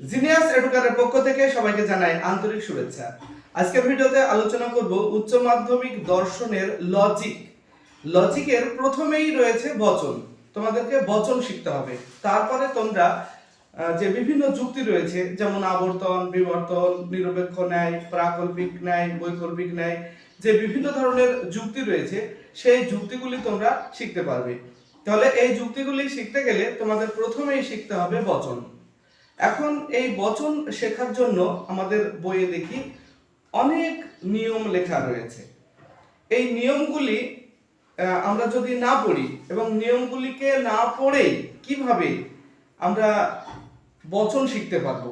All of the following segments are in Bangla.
জিনিয়াস এডুকারের পক্ষ থেকে সবাইকে জানাই আন্তরিক শুভেচ্ছা। আজকের ভিডিওতে আলোচনা করব উচ্চ মাধ্যমিক দর্শনের লজিক লজিকের প্রথমেই রয়েছে বচন। তোমাদেরকে বচন শিখতে হবে। তারপরে তোমরা যে বিভিন্ন যুক্তি রয়েছে, যেমন আবর্তন, বিবর্তন, নিরপেক্ষ ন্যায়, প্রাকল্পিক ন্যায়, বৈকল্পিক ন্যায়, যে বিভিন্ন ধরনের যুক্তি রয়েছে, সেই যুক্তিগুলি তোমরা শিখতে পারবে। তাহলে এই যুক্তিগুলি শিখতে গেলে তোমাদের প্রথমেই শিখতে হবে বচন। এখন এই বচন শেখার জন্য আমাদের বইয়ে দেখি অনেক নিয়ম লেখা রয়েছে। এই নিয়মগুলি আমরা যদি না পড়ি এবং নিয়মগুলিকে না পড়ে কীভাবে আমরা বচন শিখতে পারব?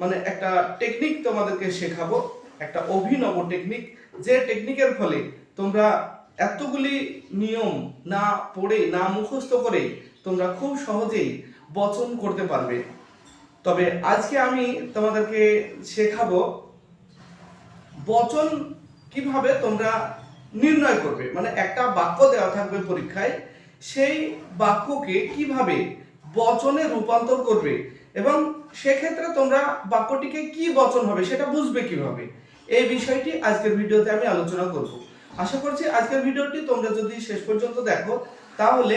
মানে একটা টেকনিক তোমাদেরকে শেখাবো, একটা অভিনব টেকনিক যে টেকনিকের ফলে তোমরা এতগুলি নিয়ম না পড়ে, না মুখস্থ করে তোমরা খুব সহজেই বচন করতে পারবে। তবে আজকে আমি তোমাদেরকে শেখাবো বচন কীভাবে তোমরা নির্ণয় করবে। মানে একটা বাক্য দেওয়া থাকবে পরীক্ষায়, সেই বাক্যকে কীভাবে বচনে রূপান্তর করবে এবং সেক্ষেত্রে তোমরা বাক্যটিকে কি বচন হবে সেটা বুঝবে কীভাবে, এই বিষয়টি আজকের ভিডিওতে আমি আলোচনা করব। আশা করছি আজকের ভিডিওটি তোমরা যদি শেষ পর্যন্ত দেখো, তাহলে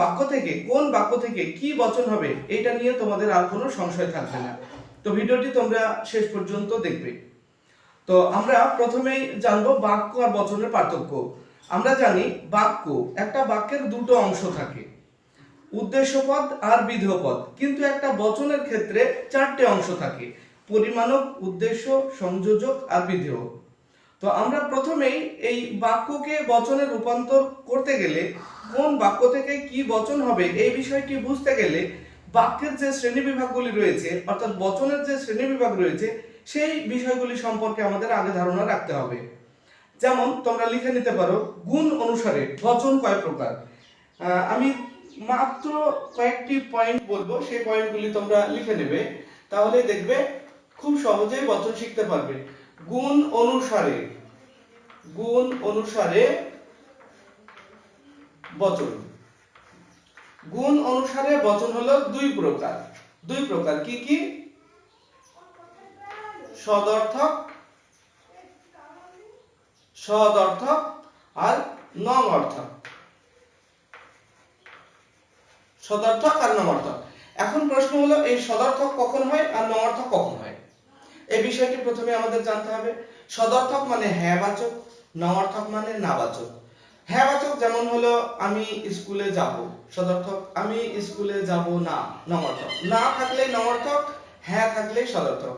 বাক্য থেকে, কোন বাক্য থেকে কি বচন হবে, এটা নিয়ে তোমাদের আর কোনো সংশয় থাকবে না। তো ভিডিওটি তোমরা শেষ পর্যন্ত দেখবে। তো আমরা প্রথমেই জানব বাক্য আর বচনের পার্থক্য। আমরা জানি বাক্য, একটা বাক্যের দুটো অংশ থাকে। উদ্দেশ্যপদ আর বিধেয় পদ কিন্তু একটা বচনের ক্ষেত্রে চারটে অংশ থাকে। পরিমাণক, উদ্দেশ্য, সংযোজক আর বিধেয় তো আমরা প্রথমেই এই বাক্যকে বচনে রূপান্তর করতে গেলে কোন বাক্য থেকে কি বচন হবে এই বিষয়টি বুঝতে গেলে বাক্যের যে শ্রেণি বিভাগগুলি রয়েছে, অর্থাৎ বচনের যে শ্রেণি বিভাগ রয়েছে, সেই বিষয়গুলি সম্পর্কে আমাদের আগে ধারণা রাখতে হবে। যেমন তোমরা লিখে নিতে পারো, গুণ অনুসারে বচন কয় প্রকার? আমি মাত্র কয়েকটি পয়েন্ট বলব, সেই পয়েন্টগুলি তোমরা লিখে নেবে। তাহলে দেখবে খুব সহজেই বচন শিখতে পারবে। গুণ অনুসারে গুণ অনুসারে বচন। গুণ অনুসারে বচন হলো দুই প্রকার। দুই প্রকার কি কি? সদর্থক সদর্থক আর নম অর্থক সদর্থক আর নমর্থক। এখন প্রশ্ন হলো, এই সদর্থক কখন হয় আর নমর্থক কখন হয়? এই বিষয়টি প্রথমে আমাদের জানতে হবে। সদর্থক মানে হ্যাঁ বাচক মানে না বাচক হ্যাঁ বাচক যেমন হলো, আমি স্কুলে যাব। সদর্থক, আমি স্কুলে যাব না নমর্থক না থাকলে নমর্থক হ্যাঁ থাকলে সদর্থক।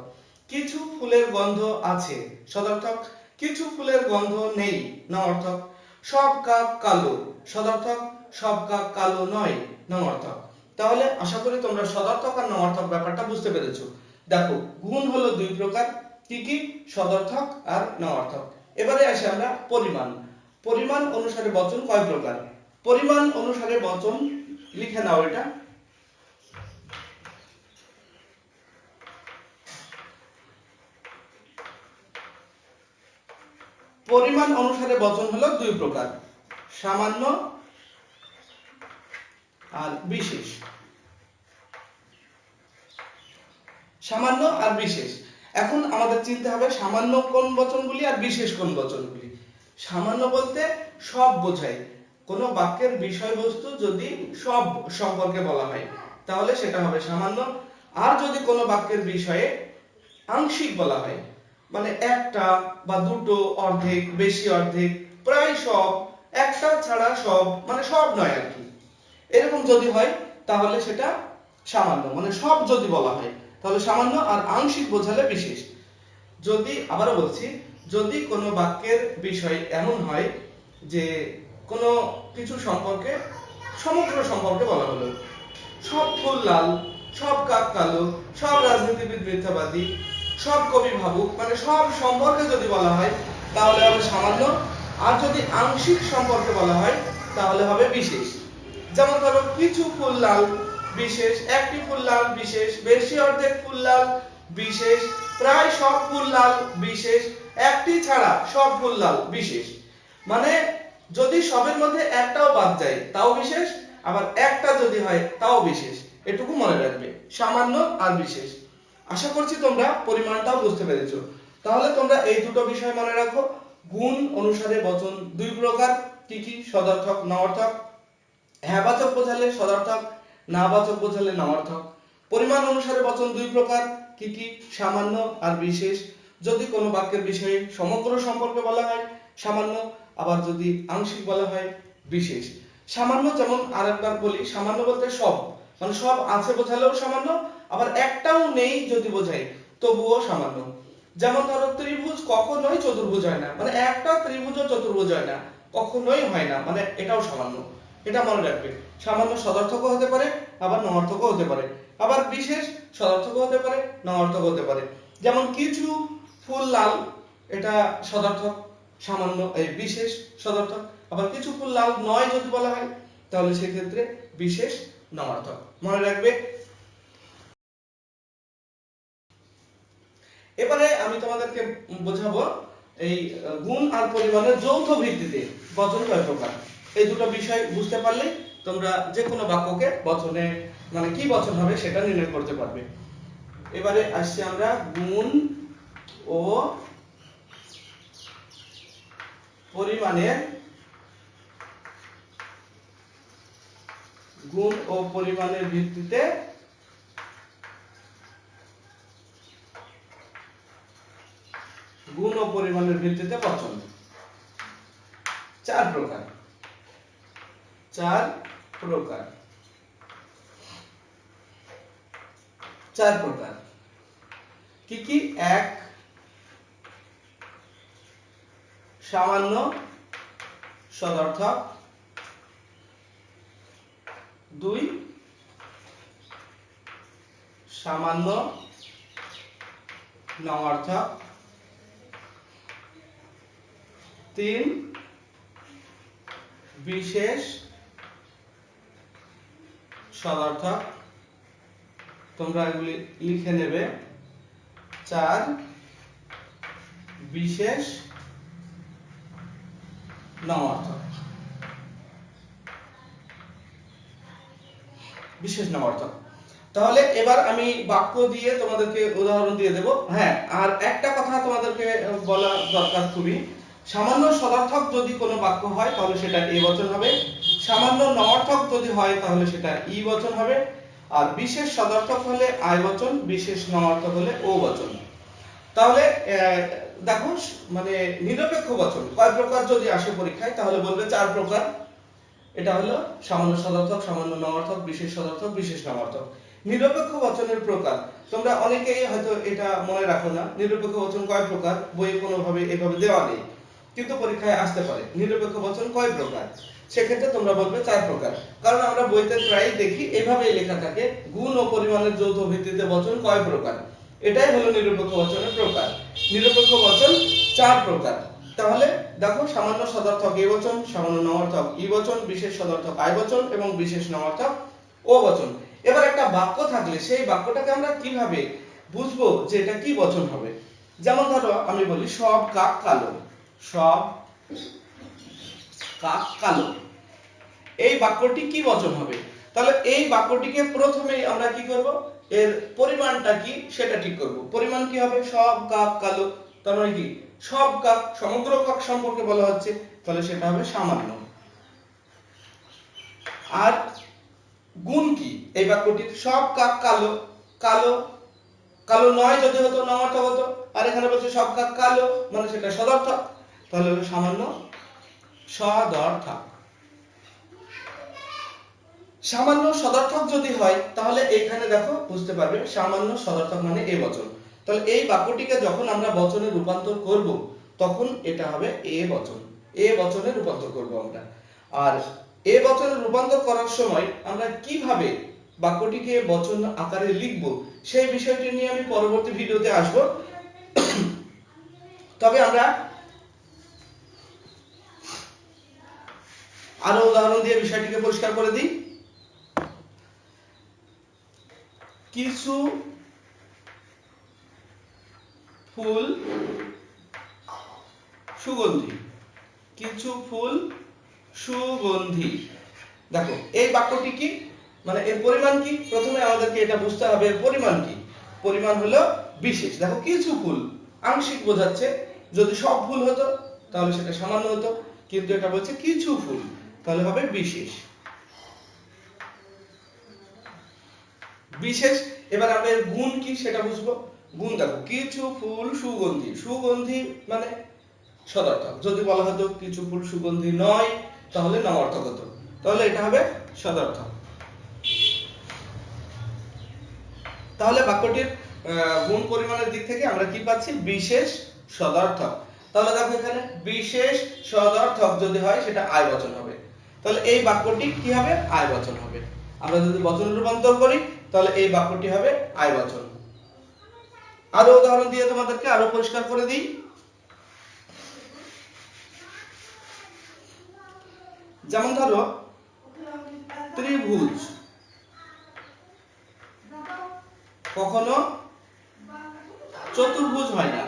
কিছু ফুলের গন্ধ আছে, সদর্থক। কিছু ফুলের গন্ধ নেই নমর্থক সব কাক কালো, সদর্থক। সব কাক কালো নয় নমর্থক তাহলে আশা করি তোমরা সদর্থক আর নমর্থক ব্যাপারটা বুঝতে পেরেছ। দেখো, গুণ হলো দুই প্রকার, কি কি? সদর্থক আর নমর্থক এবারে আসি আমরা পরিমাণ। পরিমাণ অনুসারে বচন কয় প্রকার? পরিমাণ অনুসারে বচন, লিখে নাও এটা। পরিমাণ অনুসারে বচন হলো দুই প্রকার, সামান্য আর বিশেষ। সামান্য আর বিশেষ। এখন আমাদের চিনতে হবে সামান্য কোন বচনগুলি আর বিশেষ কোন বচনগুলি। সামান্য বলতে সব বোঝায়। কোনো বাক্যের বিষয়বস্তু যদি সব সম্পর্কে বলা হয়, তাহলে সেটা হবে সামান্য। আর যদি কোনো বাক্যের বিষয়ে আংশিক বলা হয় মানে একটা বা দুটো অর্ধেক, বেশি অর্ধেক, প্রায় সব, একটা ছাড়া সব মানে সব নয় আর কি। এরকম যদি হয়, তাহলে সেটা সামান্য মানে সব যদি বলা হয়। তাহলে সামান্য আর আংশিক বোঝালে বিশেষ। যদি, আবারও বলছি, যদি কোনো বাক্যের বিষয় এমন হয় যে কোনো কিছু সম্পর্কে, সমগ্র সম্পর্কে বলা হলো, সব ফুল লাল, সব কাক কালো, সব রাজনীতিবিদ মিথ্যাবাদী, সব কবি ভাবুক মানে সব সম্পর্কে যদি বলা হয়, তাহলে হবে সামান্য, আর যদি আংশিক সম্পর্কে বলা হয়, তাহলে হবে বিশেষ। যেমন ধরো, কিছু ফুল লাল বিশেষ, একটি ফুল লাল বিশেষ, বেশি অর্ধেক ফুল লাল বিশেষ, প্রায় সব ফুল লাল বিশেষ, একটি ছাড়া সব ফুল লাল বিশেষ। মানে যদি সবের মধ্যে একটাও বাদ যায়, তাও বিশেষ, আবার একটা যদি হয়, তাও বিশেষ। এটুকু মনে রাখবে, সামান্য আর বিশেষ। আশা করছি তোমরা পরিমাণটাও বুঝতে পেরেছ। তাহলে তোমরা এই দুটো বিষয় মনে রাখো। গুণ অনুসারে বচন দুই প্রকার, কি কি? সদার্থক নয়ার্থক হ্যাঁবাচক বোঝালে সদার্থক নাবাচক বোঝালে নয়ার্থক পরিমাণ অনুসারে বচন দুই প্রকার, কি কি? সামান্য আর বিশেষ। যদি কোনো বাক্যের বিষয়ে সমগ্র সম্পর্কে বলা হয়, সামান্য। আবার যদি আংশিক বলা হয়, বিশেষ। সামান্য যেমন আরেকবার বলি, সামান্য বলতে সব। মানে সব আছে বোঝালেও সামান্য, আবার একটাও নেই যদি বোঝাই তবুও সামান্য। যেমন ধরো, ত্রিভুজ কখনোই চতুর্ভুজ হয় না। মানে একটা ত্রিভুজও চতুর্ভুজ হয় না। কখনোই হয় না। মানে এটাও সামান্য। এটা মনে রাখবে। সামান্য সদর্থকও হতে পারে, আবার নয়ার্থকও হতে পারে। আবার বিশেষ সদর্থকও হতে পারে নয়ার্থক হতে পারে। যেমন কিছু ফুল লাল, এটা সদর্থক, সামান্য, এই বিশেষ সদর্থক। আবার কিছু ফুল লাল নয় যদি বলা হয়, তাহলে সেক্ষেত্রে বিশেষ নয়ার্থক মনে রাখবে? এবারে আমি তোমাদেরকে বোঝাবো এই গুণ আর পরিমাণের যৌথ ভিত্তিতে বচন কয় প্রকার। এই দুটো বিষয় বুঝতে পারলে তোমরা যে কোনো বাক্যকে বচনে মানে কি বচন হবে সেটা নির্ণয় করতে পারবে। এবারে আসছি আমরা গুণ ও পরিমাণের গুণ ও পরিমাণের ভিত্তিতে গুণ ও পরিমাণের ভিত্তিতে বচন। চার প্রকার। চার প্রকার। চার প্রকার। কি কি? এক সামান্য সদর্থক। দুই সামান্য নয়ার্থক তিন বিশেষ সদার্থক তোমরা এগুলি লিখে নেবে। চার, বিশেষ নমার্থক বিশেষ নমার্থক তাহলে এবার আমি বাক্য দিয়ে তোমাদেরকে উদাহরণ দিয়ে দেব। হ্যাঁ আর একটা কথা তোমাদেরকে বলা দরকার খুবই। সামান্য সদার্থক যদি কোনো বাক্য হয়, তাহলে সেটা এ বচন হবে। সামান্য নয়ার্থক যদি হয়, তাহলে সেটা ই বচন হবে। আর বিশেষ সদার্থক হলে আয় বচন, বিশেষ নয়ার্থক হলে ও বচন। তাহলে দেখো মানে নিরপেক্ষ বচন, কয় প্রকার যদি আসে পরীক্ষায়, তাহলে বলবে চার প্রকার। এটা হলো সামান্য সদার্থক, সামান্য নয়ার্থক বিশেষ সদার্থক, বিশেষ নয়ার্থক নিরপেক্ষ বচনের প্রকার, তোমরা অনেকেই হয়তো এটা মনে রাখো না, নিরপেক্ষ বচন কয় প্রকার? বইয়ে কোনোভাবে এভাবে দেওয়া নেই। কিন্তু পরীক্ষায় আসতে পারে। নিরপেক্ষ বচন কয় প্রকার? সেক্ষেত্রে তোমরা বলবে চার প্রকার। কারণ আমরা বইতে প্রায় দেখি, এভাবেই লেখা থাকে, গুণ ও পরিমাণের যৌথ ভিত্তিতে বচন কয় প্রকার? এটাই হলো নিরপেক্ষ বচনের প্রকার। নিরপেক্ষ বচন চার প্রকার। তাহলে দেখো, সামান্য সদার্থক এ বচন, সামান্য নয়ার্থক ই বচন, বিশেষ সদার্থক আয় বচন এবং বিশেষ নয়ার্থক ও বচন। এবার একটা বাক্য থাকলে সেই বাক্যটাকে আমরা কীভাবে বুঝব যে এটা কি বচন হবে? যেমন ধরো, আমি বলি সব কাক কালো। সব কাক কালো। এই বাক্যটি কি বচন হবে? তাহলে এই বাক্যটিকে প্রথমেই আমরা কি করব? এর পরিমাণটা কি? সেটা ঠিক করব। পরিমাণ কি হবে? সব কাক কালো। তার মানে কি? সব কাক, সমগ্র কাক সম্পর্কে বলা হচ্ছে। তাহলে সেটা হবে সামান্য। আর গুণ কি? এই বাক্যটির সব কাক কালো কালো কালো নয় যদি হতো হতো। আর এখানে বলছে সব কাক কালো মানে সেটা সদর্থক। তাহলে সামান্য সদর্থক। সামান্য সদর্থক যদি হয়, তাহলে এখানে দেখো বুঝতে পারবে, সামান্য সদর্থক মানে এ বচন। তাহলে এই বাক্যটিকে যখন আমরা বচনে রূপান্তর করব, তখন এটা হবে এ বচন। এ বচনে রূপান্তর করব আমরা। আর এ বচনে রূপান্তর করার সময় আমরা কীভাবে বাক্যটিকে বচন আকারে লিখব, সেই বিষয়টি নিয়ে আমি পরবর্তী ভিডিওতে আসব। তবে আমরা আরও উদাহরণ দিয়ে বিষয়টিকে পরিষ্কার করে দিই। কিছু ফুল সুগন্ধি। কিছু ফুল সুগন্ধি। দেখো, এই বাক্যটি কি? মানে এর পরিমাণ কি? প্রথমে আমাদেরকে এটা বুঝতে হবে, এর পরিমাণ কি? পরিমাণ হলো বিশেষ। দেখো, কিছু ফুল আংশিক বোঝাচ্ছে। যদি সব ফুল হতো, তাহলে সেটা সামান্য হতো। কিন্তু এটা বলছে কিছু ফুল। তাহলে হবে বিশেষ। বিশেষ, এবার আমরা গুণ কি সেটা বুঝব? গুণ দেখো, কিছু ফুল সুগন্ধি। সুগন্ধি মানে সদার্থক। যদি বলা হতো কিছু ফুল সুগন্ধি নয়, তাহলে নবার্থক হতো। তাহলে এটা হবে সদার্থক। তাহলে বাক্যটির গুণ পরিমাণের দিক থেকে আমরা কি পাচ্ছি? বিশেষ সদার্থক। তাহলে দেখো এখানে বিশেষ সদার্থক যদি হয়, সেটা আয় বচন হবে। তাহলে এই বাক্যটি কি হবে? আয় বচন হবে। আমরা যদি বচন রূপান্তর করি, তাহলে এই বাক্যটি হবে আয় বচন আরও উদাহরণ দিয়ে তোমাদেরকে আরও পরিষ্কার করে দিই। যেমন ধরো, ত্রিভুজ। কখনো চতুর্ভুজ হয় না।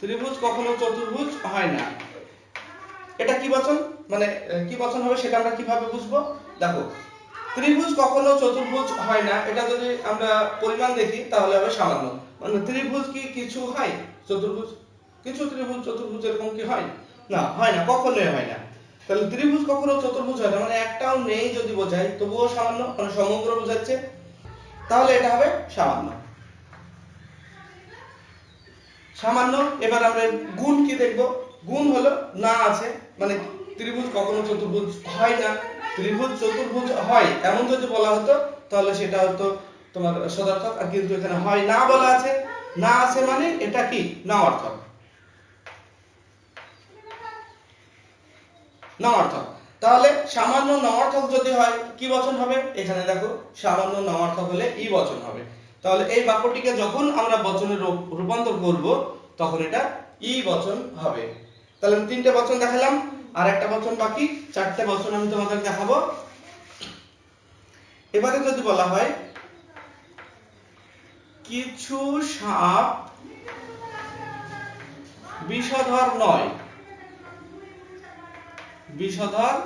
ত্রিভুজ কখনো চতুর্ভুজ হয় না। এটা কি বচন? মানে কি বচন হবে সেটা আমরা কীভাবে বুঝব? দেখো, ত্রিভুজ কখনো চতুর্ভুজ হয় না। এটা যদি আমরা পরিমাণ দেখি, তাহলে হবে সামান্য। মানে ত্রিভুজ কি কিছু হয়? চতুর্ভুজ? কিছু ত্রিভুজ, চতুর্ভুজ এরকম কি হয়? না হয় না, কখনোই হয় না। তাহলে ত্রিভুজ কখনো চতুর্ভুজ হয় না। মানে একটাও নেই যদি বোঝাই, তবুও সামান্য মানে সমগ্র বোঝাচ্ছে। তাহলে এটা হবে সামান্য। সামান্য, এবার আমরা গুণ কি দেখব? গুণ হলো না আছে। মানে ত্রিভুজ কখনো চতুর্ভুজ হয় না। ত্রিভুজ চতুর্ভুজ হয়, এমন যদি বলা হতো, তাহলে সেটা হতো তোমার সদার্থক। আর কিন্তু এখানে হয়, না বলা আছে। না আছে মানে এটা কি? না অর্থক। নঅর্থক তাহলে সামান্য নঅর্থক যদি হয়, কি বচন হবে? এখানে দেখো, সামান্য নঅর্থক হলে ই বচন হবে। তাহলে এই বাক্যটিকে যখন আমরা বচনে রূপান্তর করব, তখন এটা ই বচন হবে। তাহলে আমি তিনটে বচন দেখালাম, আর একটা বচন বাকি, চারটে বচন আমি তোমাদের দেখাবো। এবারে যদি বলা হয়, কিছু সাপ বিষধর নয়। বিষধর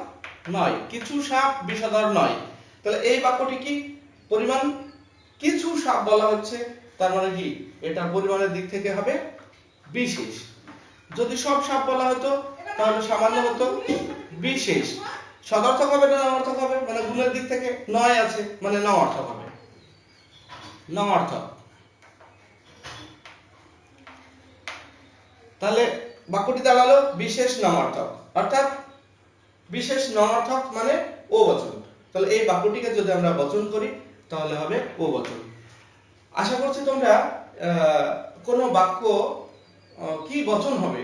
নয়। কিছু সাপ বিষধর নয়। তাহলে এই বাক্যটি কি? পরিমাণ? কিছু সাপ বলা হচ্ছে। তার মানে কি? এটা পরিমাণের দিক থেকে হবে বিশেষ। যদি সব সাপ বলা হতো, তাহলে সামান্য হতো বিশেষ। সদর্থক হবে না অর্থক হবে? মানে গুণের দিক থেকে নয় আছে মানে ন অর্থক হবে। ন অর্থক তাহলে বাক্যটি দাঁড়াল, বিশেষ নমার্থক অর্থাৎ বিশেষ নমার্থক মানে ও বচন। তাহলে এই বাক্যটিকে যদি আমরা বচন করি, তাহলে হবে ও বচন। আশা করছি তোমরা কোনো বাক্য কি বচন হবে,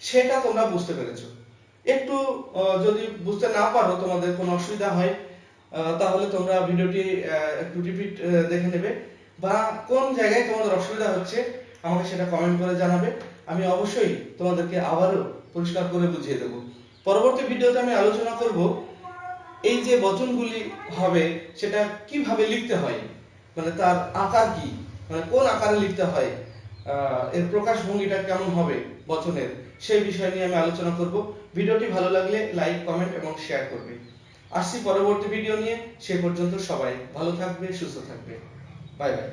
সেটা তোমরা বুঝতে পেরেছ। একটু যদি বুঝতে না পারো, তোমাদের কোনো অসুবিধা হয় তাহলে তোমরা ভিডিওটি একটু রিপিট দেখে নেবে। বা কোন জায়গায় তোমাদের অসুবিধা হচ্ছে, আমাকে সেটা কমেন্ট করে জানাবে। আমি অবশ্যই তোমাদেরকে আবারও পরিষ্কার করে বুঝিয়ে দেবো। পরবর্তী ভিডিওতে আমি আলোচনা করব, এই যে বচনগুলি হবে, সেটা কীভাবে লিখতে হয় মানে তার আকার কি মানে কোন আকারে লিখতে হয় এর প্রকাশ ভঙ্গিটা কেমন হবে বচনের সেই বিষয় নিয়ে আমি আলোচনা করব। ভিডিওটি ভালো লাগলে লাইক, কমেন্ট এবং শেয়ার করবে। আসছি পরবর্তী ভিডিও নিয়ে। সে পর্যন্ত সবাই ভালো থাকবে, সুস্থ থাকবে। Bye bye